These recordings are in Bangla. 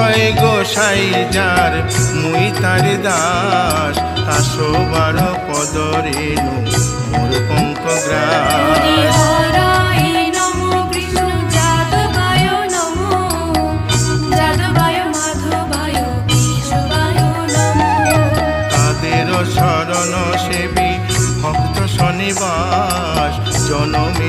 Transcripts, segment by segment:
ছয় গোসাই যার মুই তার দাস তাসো বার পদ রেণু মোর পঙ্ক গ্রাস। হরায় নমো কৃষ্ণ যাদবায় নমো যাদবায় মাধবায় কেশবায় নমো। তাদের শরণ সেবী ভক্ত শনিবাস জনমে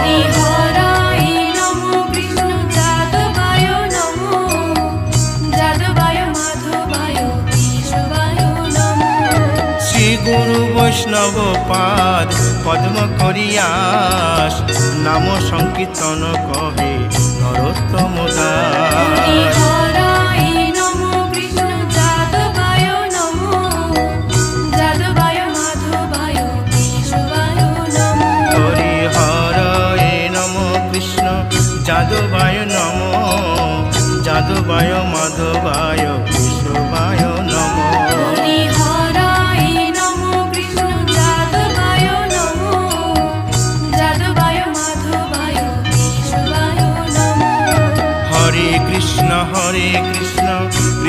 বৈষ্ণব পাদ পদ্ম করিয়াস নাম সংকীর্তন কহে নরোত্তম দাস। হরায়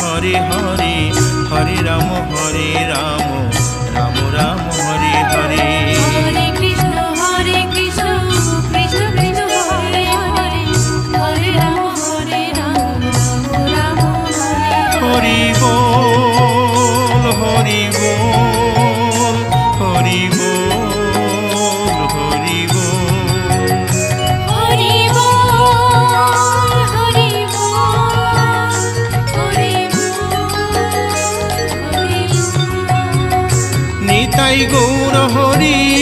হরে হরে হরে রাম হরে রাম রাম রাম হরে হরে। হরে বল হরে গৌর হরি।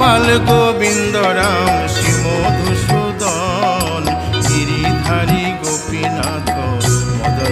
গোপাল গোবিন্দ রাম শ্রীমধুসূদন